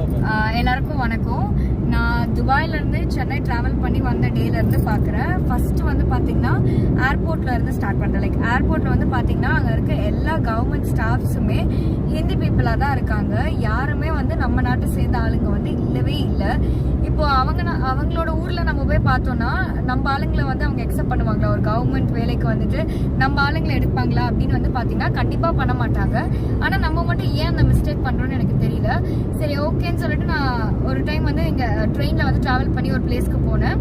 எல்லாருக்கும் வணக்கம். நான் துபாயிலேருந்து சென்னை ட்ராவல் பண்ணி வந்த டேலேருந்து பார்க்குறேன் ஃபஸ்ட்டு வந்து பார்த்தீங்கன்னா ஏர்போர்ட்டில் இருந்து ஸ்டார்ட் பண்ணுறேன் லைக் ஏர்போர்ட்டில் வந்து பார்த்திங்கன்னா அங்கே இருக்க எல்லா கவர்மெண்ட் ஸ்டாஃப்ஸுமே ஹிந்தி பீப்புளாக தான் இருக்காங்க. யாருமே வந்து நம்ம நாட்டை சேர்ந்த ஆளுங்க வந்து இல்லவே இல்லை. இப்போ அவங்க அவங்களோட ஊர்ல நம்ம போய் பார்த்தோம்னா நம்ம ஆளுங்களை வந்து அவங்க எக்ஸெப்ட் பண்ணுவாங்களா? ஒரு கவர்மெண்ட் வேலைக்கு வந்துட்டு நம்ம ஆளுங்களை எடுப்பாங்களா அப்படின்னு வந்து பாத்தீங்கன்னா கண்டிப்பா பண்ண மாட்டாங்க. ஆனா நம்ம மட்டும் ஏன் அந்த மிஸ்டேக் பண்றோம்னு எனக்கு தெரியல. சரி ஓகேன்னு சொல்லிட்டு நான் ஒரு டைம் வந்து இங்க ட்ரெயின்ல வந்து டிராவல் பண்ணி ஒரு பிளேஸ்க்கு போனேன்.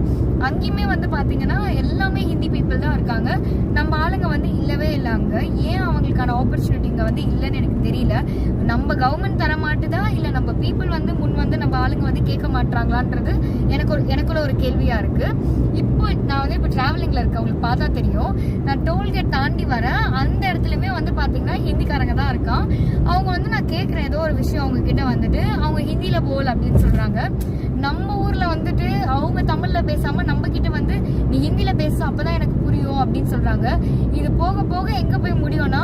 அங்கேயுமே வந்து பாத்தீங்கன்னா எல்லாமே ஹிந்தி பீப்புள் தான் இருக்காங்க. நம்ம ஆளுங்க வந்து இல்லவே இல்லை அங்கே. ஏன் அவங்களுக்கான ஆப்பர்ச்சுனிட்டி இங்க வந்து இல்லைன்னு எனக்கு தெரியல. நம்ம கவர்மெண்ட் தர மாட்டுதா இல்ல நம்ம பீப்புள் வந்து முன் வந்து நம்ம ஆளுங்க வந்து கேட்க மாட்டாங்களான்றது எனக்கு ஒரு எனக்குள்ள ஒரு கேள்வியா இருக்கு. இப்போ நான் வந்து இப்போ டிராவலிங்ல இருக்கேன் உங்களுக்கு பார்த்தா தெரியும். நான் டோல்கேட் தாண்டி வரேன். அந்த இடத்துலயுமே வந்து பாத்தீங்கன்னா ஹிந்திக்காரங்க தான் இருக்கான். அவங்க வந்து நான் கேட்குறேன் ஏதோ ஒரு விஷயம் அவங்க கிட்ட வந்துட்டு. அவங்க ஹிந்தியில போல் அப்படின்னு சொல்றாங்க. நம்ம ஊர்ல வந்துட்டு அவங்க தமிழ்ல பேசாம நம்ம கிட்ட வந்து நீ ஹிந்தில பேச அப்பதான் எனக்கு புரியும் அப்படின்னு சொல்றாங்க. இது போக போக எங்க போய் முடியும்னா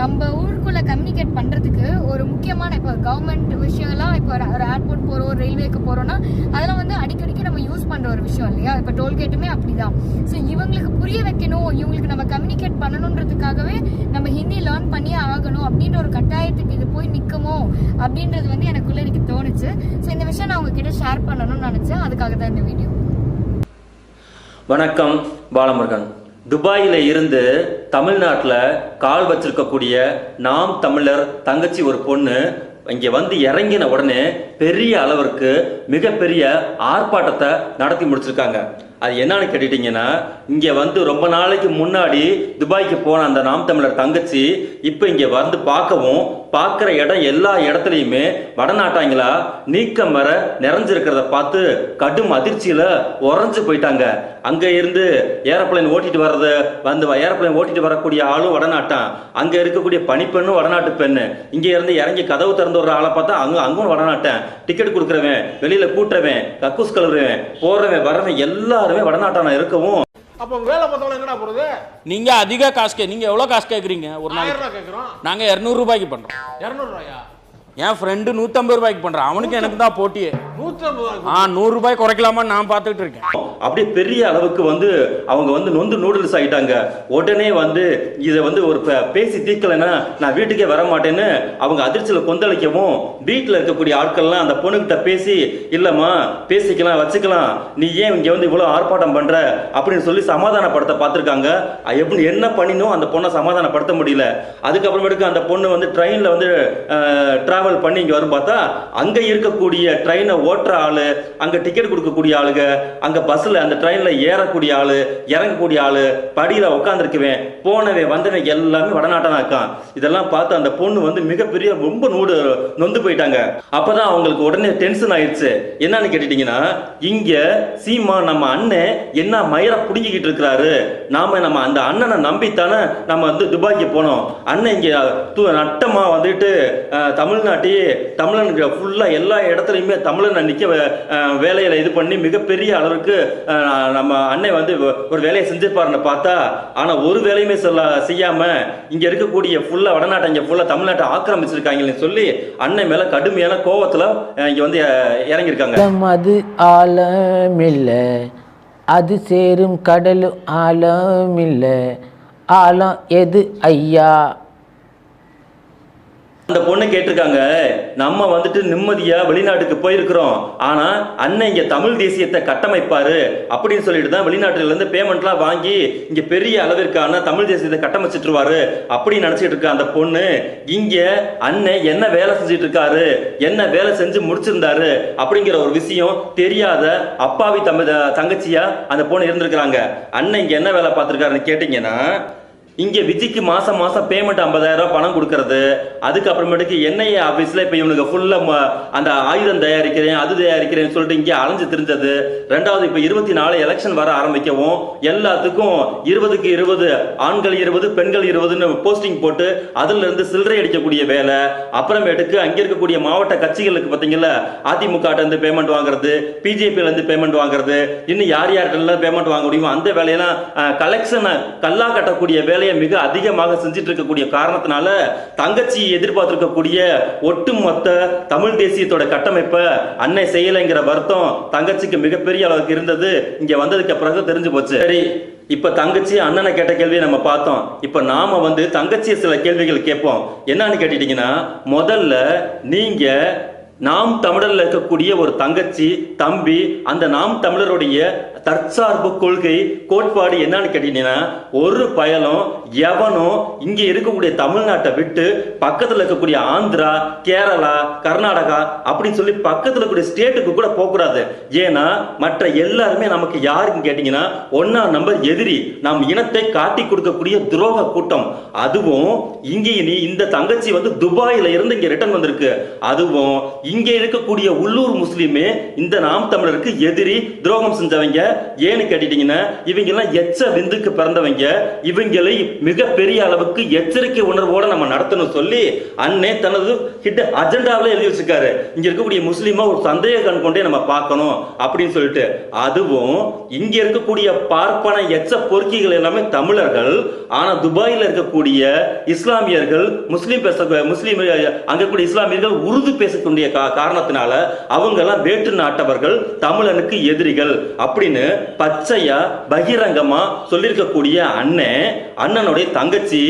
நம்ம ஊருக்குள்ள கம்யூனிகேட் பண்றதுக்கு ஒரு முக்கியமான இப்போ கவர்மெண்ட் விஷயம்லாம் இப்போ ஒரு ஏர்போர்ட் போறோம் ரயில்வேக்கு போறோம்னா அதெல்லாம் வந்து அடிக்கடிக்கு நம்ம யூஸ் பண்ற ஒரு விஷயம் இல்லையா? இப்போ டோல்கேட்டுமே அப்படிதான். ஸோ இவங்களுக்கு புரிய வைக்கணும் இவங்களுக்கு நம்ம கம்யூனிகேட் பண்ணணுன்றதுக்காகவே நம்ம ஹிந்தி லேர்ன் பண்ணியே ஆகணும் அப்படின்ற ஒரு கட்டாயத்துக்கு இது போய் நிற்குமோ அப்படின்றது வந்து எனக்குள்ள எனக்கு தோணுச்சு. ஸோ இந்த விஷயம் நான் உங்ககிட்ட ஷேர் பண்ணணும்னு நினச்சேன். அதுக்காக தான் இந்த வீடியோ வணக்கம் பாலமுருகன். துபாயில் இருந்து தமிழ்நாட்டில் கால் வச்சிருக்கக்கூடிய நாம் தமிழர் தங்கச்சி ஒரு பொண்ணு இங்கே வந்து இறங்கின உடனே பெரிய அளவிற்கு மிகப்பெரிய ஆர்ப்பாட்டத்தை நடத்தி முடிச்சிருக்காங்க. அது என்னன்னு கேட்டுட்டீங்கன்னா இங்கே வந்து ரொம்ப நாளைக்கு முன்னாடி துபாய்க்கு போன அந்த நாம் தமிழர் தங்கச்சி இப்போ இங்கே வந்து பார்க்கவும் பார்க்குற இடம் எல்லா இடத்துலையுமே வடநாட்டாங்களா? நீக்கம் வர நிறைஞ்சிருக்கிறத பார்த்து கடும் அதிர்ச்சியில் உறைஞ்சு போயிட்டாங்க. அங்கே இருந்து ஏரோப்ளேன் ஓட்டிட்டு வர்றது வந்து ஏரோப்ளேன் ஓட்டிட்டு வரக்கூடிய ஆளும் வடநாட்டான். அங்கே இருக்கக்கூடிய பனிப்பெண்ணும் வடநாட்டு பெண்ணு. இங்கே இருந்து இறங்கி கதவு திறந்து வர்ற ஆளை பார்த்தா அங்கே அங்கும் வடநாட்டன். டிக்கெட் கொடுக்குறவன் வெளியில் கூட்டுறவன் கக்கூஸ் கழுவுறவன் போறவன் வரவன் எல்லாருமே வடநாட்டான இருக்கவும் அப்போ வேலை பார்த்தவங்க என்னடா போறது? நீங்க அதிக காசு கே நீங்க எவ்வளவு காசு கேக்குறீங்க ஒரு நாளைக்கு? கேட்குறோம் நாங்க இருநூறு ரூபாய்க்கு பண்றோம். இரநூறு ரூபாயா? என் ஃப்ரெண்டு நூத்தம்பது ரூபாய்க்கு பண்றான். அவனுக்கு எனக்கு தான் போட்டியே. ஆ நூறு ரூபாய் குறைக்கலாமா நான் பார்த்துட்டு இருக்கேன். அப்படியே பெரிய அளவுக்கு வந்து அவங்க வந்து நொந்து நூடுல்ஸ் ஆயிட்டாங்க. உடனே வந்து இதை வந்து ஒரு பேசி தீர்க்கலைன்னா நான் வீட்டுக்கே வர மாட்டேன்னு அவங்க அதிர்ச்சியில் கொந்தளிக்கவும் வீட்டில் இருக்கக்கூடிய ஆட்கள்லாம் அந்த பொண்ணுகிட்ட பேசி இல்லைம்மா பேசிக்கலாம் வச்சுக்கலாம். நீ ஏன் இங்கே வந்து இவ்வளோ ஆர்ப்பாட்டம் பண்ற? அப்படின்னு சொல்லி சமாதானப்படுத்த பார்த்துருக்காங்க. எப்படி என்ன பண்ணினோம் அந்த பொண்ணை சமாதானப்படுத்த முடியல. அதுக்கப்புறமேட்டுக்கு அந்த பொண்ணு வந்து ட்ரெயினில் வந்து டிராவல் பண்ணி இங்கே வரும் பார்த்தா அங்கே இருக்கக்கூடிய ட்ரெயினை ஓட்டுற ஆளு அங்கே டிக்கெட் கொடுக்கக்கூடிய ஆளுங்க அங்கே பஸ்ஸில் அந்த ட்ரெயினில் ஏறக்கூடிய ஆளு இறங்கக்கூடிய ஆளு படியில் உட்காந்துருக்குவேன் போனவன் வந்தவன் எல்லாமே வடநாட்டானா இருக்கான். இதெல்லாம் பார்த்து அந்த பொண்ணு வந்து மிகப்பெரிய ரொம்ப நூடு நொந்து போயிட்டாங்க. அப்பதான் அவங்களுக்கு உடனே டென்ஷன் ஆயிடுச்சு. என்னன்னு கேட்டுட்டீங்கன்னா இங்க சீமா நம்ம அண்ணன் என்ன மயிர புடுங்கிக்கிட்டு இருக்கிறாரு? நாம நம்ம அந்த அண்ணனை நம்பித்தானே நம்ம வந்து துபாய்க்கு போனோம். அண்ணன் இங்க து- நட்டமா வந்துட்டு தமிழ்நாடு தமிழ்நாட்டையே தமிழனுக்கு ஃபுல்லாக எல்லா இடத்துலையுமே தமிழனை நிற்க வேலையில் இது பண்ணி மிகப்பெரிய அளவுக்கு நம்ம அன்னை வந்து ஒரு வேலையை செஞ்சிருப்பாருன்னு பார்த்தா ஆனால் ஒரு வேலையுமே சொல்ல செய்யாமல் இங்கே இருக்கக்கூடிய ஃபுல்லாக வடநாட்டை இங்கே ஃபுல்லாக தமிழ்நாட்டை ஆக்கிரமிச்சிருக்காங்கன்னு சொல்லி அன்னை மேலே கடுமையான கோவத்தில் இங்கே வந்து இறங்கியிருக்காங்க. அது ஆழமில்லை அது சேரும் கடலும் ஆழமில்லை ஆழம் எது ஐயா? அந்த பொண்ணு கேட்டிருக்காங்க நம்ம வந்துட்டு நிம்மதியா வெளிநாட்டுக்கு போயிருக்கிறோம். ஆனா அண்ணன் இங்க தமிழ் தேசியத்தை கட்டமைப்பாரு அப்படின்னு சொல்லிட்டு தான் வெளிநாட்டுல இருந்து பேமெண்ட்லாம் வாங்கி இங்க பெரிய அளவிற்கான தமிழ் தேசியத்தை கட்டமைச்சிட்டுருவாரு அப்படின்னு நினைச்சிட்டு இருக்க அந்த பொண்ணு இங்க அண்ணன் என்ன வேலை செஞ்சுட்டு இருக்காரு என்ன வேலை செஞ்சு முடிச்சிருந்தாரு அப்படிங்கிற ஒரு விஷயம் தெரியாத அப்பாவி தமிழ் தங்கச்சியா அந்த பொண்ணு இருந்திருக்கிறாங்க. அண்ணன் இங்க என்ன வேலை பார்த்திருக்காருன்னு கேட்டீங்கன்னா இங்கே விஜய்க்கு மாசம் மாசம் பேமெண்ட் 50000 ரூபாய் பணம் கொடுக்கறது. அதுக்கப்புறமேட்டுக்கு என்ஐஏ ஆஃபீஸில் இப்போ இவனுக்கு ஃபுல்லாக அந்த ஆயுதம் தயாரிக்கிறேன் அது தயாரிக்கிறேன்னு சொல்லிட்டு இங்கே அலைஞ்சு திரிஞ்சது. ரெண்டாவது இப்போ இருபத்தி நாலு எலெக்ஷன் வர ஆரம்பிக்கவும் எல்லாத்துக்கும் இருபதுக்கு இருபது ஆண்கள் இருபது பெண்கள் இருபதுன்னு போஸ்டிங் போட்டு அதுலேருந்து சில்லறை அடிக்கக்கூடிய வேலை. அப்புறமேட்டுக்கு அங்கே இருக்கக்கூடிய மாவட்ட கட்சிகளுக்கு பார்த்தீங்களா அதிமுகட்டேருந்து பேமெண்ட் வாங்குறது பிஜேபியிலேருந்து பேமெண்ட் வாங்குறது இன்னும் யார் யார்கிட்ட பேமெண்ட் வாங்க முடியுமோ அந்த வேலையெல்லாம் கலெக்ஷனை கல்லா கட்டக்கூடிய வேலை வேலையை மிக அதிகமாக செஞ்சுட்டு இருக்கக்கூடிய காரணத்தினால தங்கச்சி எதிர்பார்த்திருக்கக்கூடிய ஒட்டுமொத்த தமிழ் தேசியத்தோட கட்டமைப்பை அன்னை செய்யலைங்கிற வருத்தம் தங்கச்சிக்கு மிகப்பெரிய அளவுக்கு இருந்தது. இங்க வந்ததுக்கு பிறகு தெரிஞ்சு போச்சு. சரி இப்ப தங்கச்சி அண்ணனை கேட்ட கேள்வியை நம்ம பார்த்தோம். இப்ப நாம வந்து தங்கச்சியை சில கேள்விகள் கேட்போம். என்னன்னு கேட்டுட்டீங்கன்னா முதல்ல நீங்க நாம் தமிழர்ல இருக்கக்கூடிய ஒரு தங்கச்சி தம்பி அந்த நாம் தமிழருடைய தற்சார்பு கொள்கை கோட்பாடு என்னன்னு கேட்டீங்கன்னா ஒரு பயலும் எவனும் இங்க இருக்கக்கூடிய தமிழ்நாட்டை விட்டு பக்கத்துல இருக்கக்கூடிய ஆந்திரா கேரளா கர்நாடகா அப்படின்னு சொல்லி பக்கத்துல இருக்கக்கூடிய ஸ்டேட்டுக்கு கூட போகக்கூடாது. ஏன்னா மற்ற எல்லாருமே நமக்கு யாருன்னு கேட்டீங்கன்னா ஒன்னா நம்பர் எதிரி. நம் இனத்தை காட்டி கொடுக்கக்கூடிய துரோக கூட்டம். அதுவும் இங்கே நீ இந்த தங்கச்சி வந்து துபாயில இருந்து இங்க ரிட்டர்ன் வந்திருக்கு. அதுவும் இங்கே இருக்கக்கூடிய உள்ளூர் முஸ்லீமே இந்த நாம் தமிழருக்கு எதிரி துரோகம் செஞ்சவங்க ஏன்னு கேட்டிட்டீங்கன்னா இவங்க எல்லாம் எச்ச விந்துக்கு பிறந்தவங்க இவங்களை மிகப்பெரிய அளவுக்கு எச்சரிக்கை உணர்வோட நம்ம நடத்தணும் சொல்லி அண்ணே தனது கிட்ட அஜெண்டாவில் எழுதி வச்சிருக்காரு. இங்க இருக்கக்கூடிய முஸ்லீமா ஒரு சந்தேக கண் கொண்டே நம்ம பார்க்கணும் அப்படின்னு சொல்லிட்டு. அதுவும் இங்க இருக்கக்கூடிய பார்ப்பன எச்ச பொறுக்கிகள் எல்லாமே தமிழர்கள் ஆனா துபாயில இருக்கக்கூடிய இஸ்லாமியர்கள் முஸ்லீம் பேச முஸ்லீம் அங்க கூடிய இஸ்லாமியர்கள் உருது பேசக்கூடிய காரணத்தினால அவங்கெல்லாம் வேற்று நாட்டவர்கள் தமிழனுக்கு எதிரிகள் அப்படின்னு பச்சையா பகிரங்கமா சொல்லியிருக்கக்கூடிய அண்ணன் அண்ணனுடைய தங்கச்சி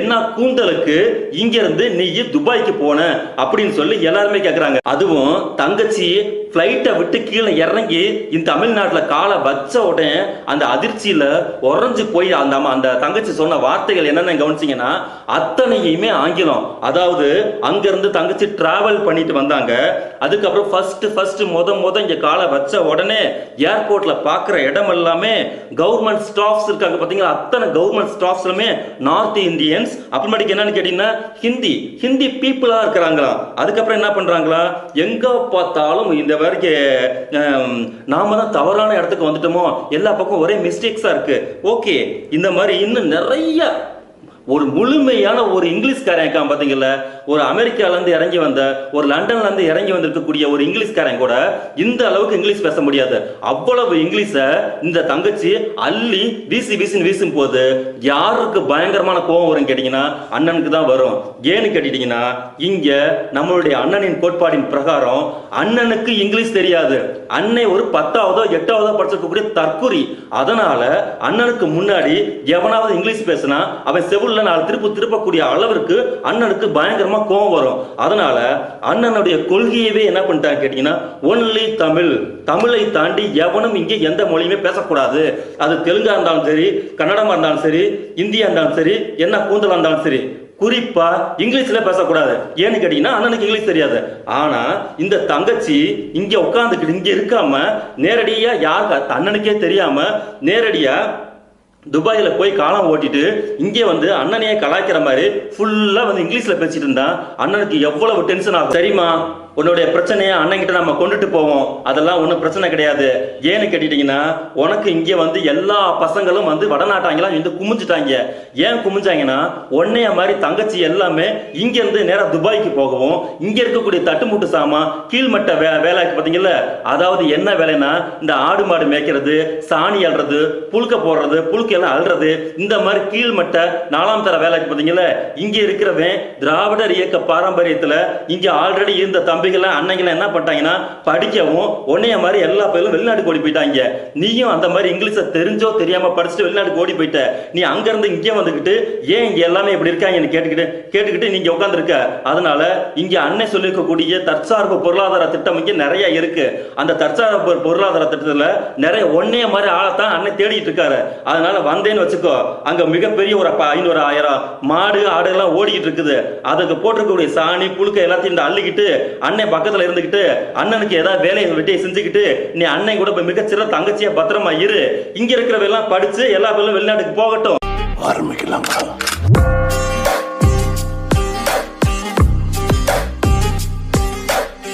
என்ன கூந்தலுக்கு இங்கிருந்து நீ துபாய்க்கு போன அப்படின்னு சொல்லி எல்லாருமே கேட்குறாங்க அதுவும் தங்கச்சி பிளைட்டை விட்டு கீழே இறங்கி இந்த தமிழ்நாட்டில் காலை வச்ச உடனே அந்த அதிர்ச்சியில் உறைஞ்சு போய் அந்த அந்த தங்கச்சி சொன்ன வார்த்தைகள் என்னென்ன கவனிச்சிங்கன்னா அத்தனையுமே ஆங்கிலம். அதாவது அங்கேருந்து தங்கச்சி ட்ராவல் பண்ணிட்டு வந்தாங்க. அதுக்கப்புறம் ஃபர்ஸ்ட் ஃபர்ஸ்ட் முத முத இங்க காலை வச்ச உடனே ஏர்போர்ட்ல பாக்குற இடம் எல்லாமே கவர்மெண்ட் ஸ்டாஃப்ஸ் இருக்காங்க. பாத்தீங்களா? அத்தனை கவர்மெண்ட் ஸ்டாஃப்ஸ்லுமே நார்த் இந்தியன்ஸ் அப்புறமேட்டுக்கு என்னன்னு கேட்டீங்கன்னா ஹிந்தி ஹிந்தி பீப்புளா இருக்கிறாங்களா அதுக்கப்புறம் என்ன பண்றாங்களா? எங்க பார்த்தாலும் இந்த வரைக்கும் நாம தான் தவறான இடத்துக்கு வந்துட்டோமோ? எல்லா பக்கம் ஒரே மிஸ்டேக்ஸா இருக்கு. ஓகே இந்த மாதிரி இன்னும் நிறைய ஒரு முழுமையான ஒரு இங்கிலீஷ்காரன் இருக்கான் பாத்தீங்கல்ல? ஒரு அமெரிக்கால இருந்து இறங்கி வந்த ஒரு லண்டன்ல இருந்து இறங்கி வந்திருக்கக்கூடிய ஒரு இங்கிலீஷ்காரன் கூட இந்த அளவுக்கு இங்கிலீஷ் பேச முடியாது. அவ்வளவு இங்கிலீஷ இந்த தங்கச்சி அள்ளி வீசி வீசின்னு வீசும் போது யாருக்கு பயங்கரமான கோபம் வரும் கேட்டீங்கன்னா அண்ணனுக்கு தான் வரும். ஏன்னு கேட்டீங்கன்னா இங்க நம்மளுடைய அண்ணனின் கோட்பாடின் பிரகாரம் அண்ணனுக்கு இங்கிலீஷ் தெரியாது. அன்னை ஒரு பத்தாவதோ எட்டாவதோ படிச்சிருக்கக்கூடிய தற்குறி. அதனால அண்ணனுக்கு முன்னாடி எவனாவது இங்கிலீஷ் பேசினா அவன் செவுல்ல நாலு திருப்பு திருப்பக்கூடிய அளவிற்கு அண்ணனுக்கு பயங்கரமா கோபம் வரும். அதனால அண்ணனுடைய கொள்கையவே என்ன பண்ணிட்டாங்க கேட்டீங்கன்னா ஒன்லி தமிழ். தமிழை தாண்டி எவனும் இங்கே எந்த மொழியுமே பேசக்கூடாது. அது தெலுங்கா இருந்தாலும் சரி கன்னடமா இருந்தாலும் சரி இந்தியா இருந்தாலும் சரி என்ன கூந்தலா இருந்தாலும் சரி குறிப்பா இங்கிலீஷ்ல பேசக்கூடாது. ஏன்னு கேட்டீங்கன்னா அண்ணனுக்கு இங்கிலீஷ் தெரியாது. ஆனா இந்த தங்கச்சி இங்க உட்காந்துக்கிட்டு இங்க இருக்காம நேரடியா யாருக்கு அண்ணனுக்கே தெரியாம நேரடியா துபாயில் போய் காலம் ஓட்டிட்டு இங்கே வந்து அண்ணனையே கலாய்க்கிற மாதிரி ஃபுல்லாக வந்து இங்கிலீஷில் பேசிட்டு இருந்தான். அண்ணனுக்கு எவ்வளவு டென்ஷன் ஆகும்? தெரியுமா உன்னுடைய பிரச்சனையை அண்ணன்கிட்ட நம்ம கொண்டுட்டு போவோம். அதெல்லாம் ஒன்றும் பிரச்சனை கிடையாது. ஏன்னு கேட்டுட்டீங்கன்னா உனக்கு இங்கே வந்து எல்லா பசங்களும் வந்து வடநாட்டாங்கலாம் வந்து குமிஞ்சிட்டாங்க. ஏன் குமிஞ்சாங்கன்னா உன்னைய மாதிரி தங்கச்சி எல்லாமே இங்கேருந்து நேராக துபாய்க்கு போகவும் இங்கே இருக்கக்கூடிய தட்டுமுட்டு சாமான் கீழ்மட்ட வே வேலைக்கு பார்த்தீங்கல்ல அதாவது என்ன வேலைன்னா இந்த ஆடு மாடு மேய்க்கிறது சாணி அல்றது புழுக்க போடுறது புழுக்க எல்லாம் அல்றது இந்த மாதிரி கீழ்மட்ட நாலாம் தர வேலைக்கு பார்த்தீங்கல்ல இங்கே இருக்கிறவன் திராவிடர் இயக்க பாரம்பரியத்தில் இங்கே ஆல்ரெடி இருந்த தம்பி தம்பிகள் அன்னைங்களாம் என்ன பண்ணிட்டாங்கன்னா படிக்கவும் உன்னைய மாதிரி எல்லா பயிலும் வெளிநாட்டுக்கு ஓடி போயிட்டாங்க. நீயும் அந்த மாதிரி இங்கிலீஷை தெரிஞ்சோ தெரியாம படிச்சுட்டு வெளிநாட்டுக்கு ஓடி போயிட்ட. நீ அங்கிருந்து இங்கே வந்துக்கிட்டு ஏன் இங்க எல்லாமே இப்படி இருக்காங்கன்னு கேட்டுக்கிட்டு கேட்டுக்கிட்டு நீங்க உட்காந்துருக்க அதனால இங்க அன்னை சொல்லியிருக்கக்கூடிய தற்சார்பு பொருளாதார திட்டம் இங்கே நிறைய இருக்கு. அந்த தற்சார்பு பொருளாதார திட்டத்துல நிறைய ஒன்னைய மாதிரி ஆளத்தான் அன்னை தேடிட்டு இருக்காரு. அதனால வந்தேன்னு வச்சுக்கோ அங்க மிகப்பெரிய ஒரு ஐநூறு ஆயிரம் மாடு ஆடு எல்லாம் ஓடிக்கிட்டு இருக்குது. அதுக்கு போட்டிருக்கக்கூடிய சாணி புழுக்க எல்லாத்தையும் அள்ளிக்கிட்டு அன்னை அண்ணன் பக்கத்துல இருந்துகிட்டு அண்ணனுக்கு ஏதாவது வேலையை வெட்டியை செஞ்சுக்கிட்டு நீ அண்ணன் கூட போய் மிகச்சிற தங்கச்சியா பத்திரமா இரு. இங்க இருக்கிறவங்க எல்லாம் படிச்சு எல்லா பேரும் வெளிநாட்டுக்கு போகட்டும். ஆரம்பிக்கலாம்.